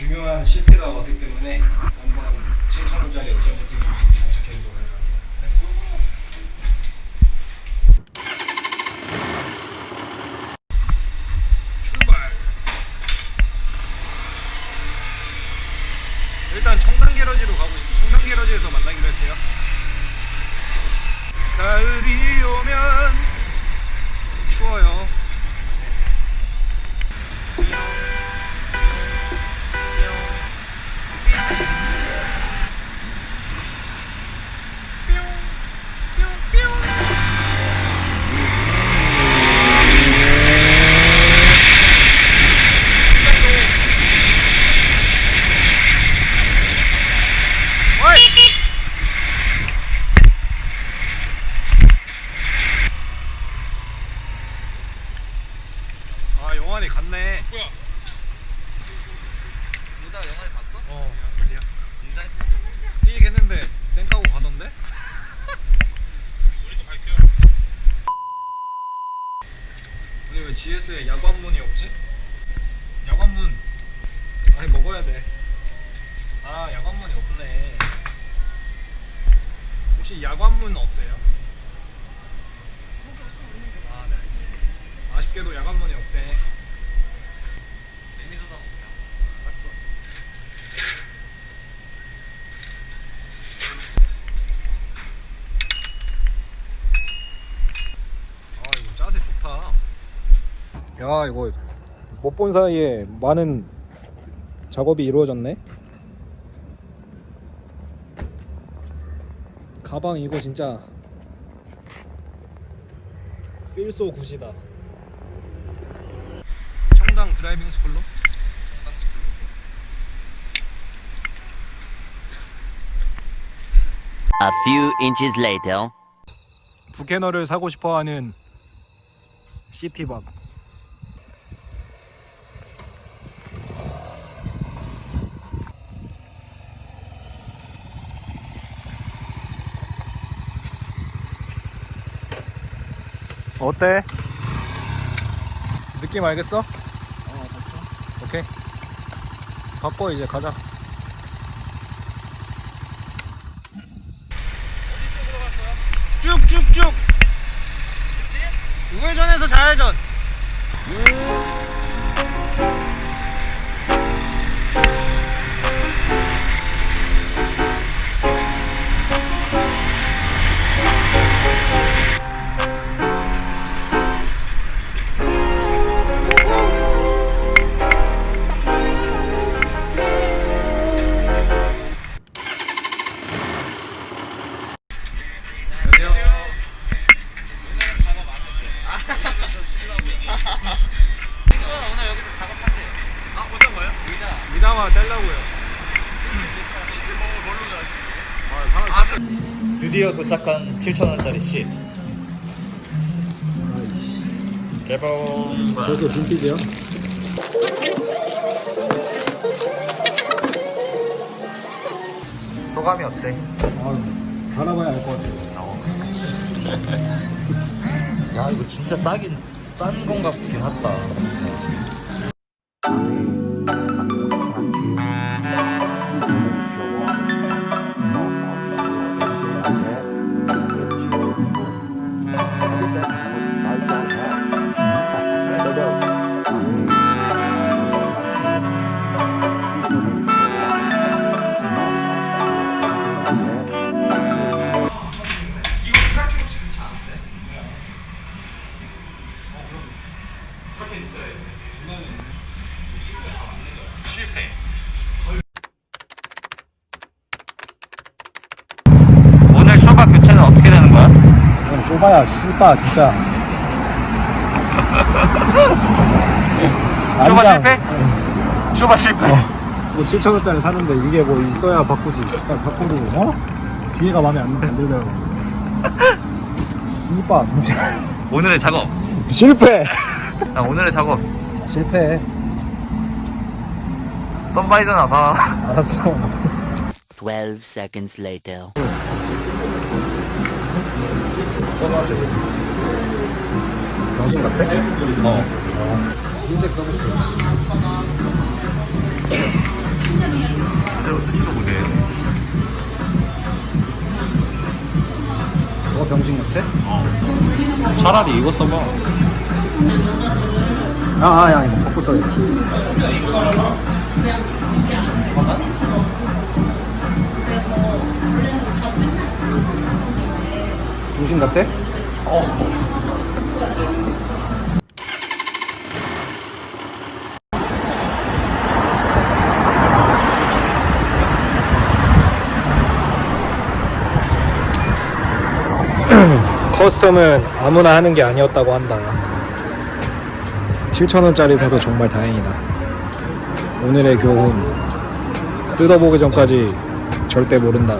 중요한 CP가 왔기 때문에 한번 7,000원짜리 어떤 느낌인지 장착해보도록 할게요. 출발! 일단 청담 게러지로 가고 있 청담 게러지에서 만나기로 했어요. 가을이 오면 영환이 갔네. 뭐야? 누나 영화에 봤어? 어, 그지야. 인사했어? 뛰겠는데 쌩까고 가던데? 우리도 갈게요. 근데 왜 GS에 야관문이 없지? 야관문 아니 먹어야 돼. 아 야관문이 없네. 혹시 야관문 없어요? 아, 네. 아쉽게도 야관문이 없대. 매니저도 먹자. 알았어. 아 이거 짜세 좋다. 야 이거 못 본 사이에 많은 작업이 이루어졌네. 가방 이거 진짜 필소 굿이다. 청당 드라이빙 스쿨로? A few inches later. 부캐너를 사고 싶어하는 시티밥 어때? 느낌 알겠어? 어, 오케이. 바꿔 이제 가자. 쭉쭉쭉. 우회전에서 좌회전. 드디어 도착한 7,000원짜리 쉿 개봉 저도 빈티지요? 소감이 어때? 아, 달아봐야 알 것 같아요. 야 이거 진짜 싸긴 싼 건가 보긴 하다 실패. 오늘 쇼바 교체는 어떻게 되는 거야? 어, 쇼바야, 씨바, 진짜. 쇼바. 실패? 쇼바 실패 뭐 7천원짜리 사는데 이게 뭐 있어야 바꾸지. 씨발, 바꾸고, 어? 뒤에가 마음에 안, 안 들더라고. 씨바, 진짜. 오늘의 작업 실패! 자 오늘의 작업 실패. 선바이저 나사 알았어. 12 seconds later. 병신 같아? 어. 흰색 써볼게. 제대로 쓰지도 못해. 어 병신 같아? 차라리 이거 써봐 아 아니 아니 바꿔 써야지 중심 같아? 커스텀은 아무나 하는 게 아니었다고 한다. 7,000원짜리 사도 정말 다행이다. 오늘의 교훈. 뜯어보기 전까지 절대 모른다.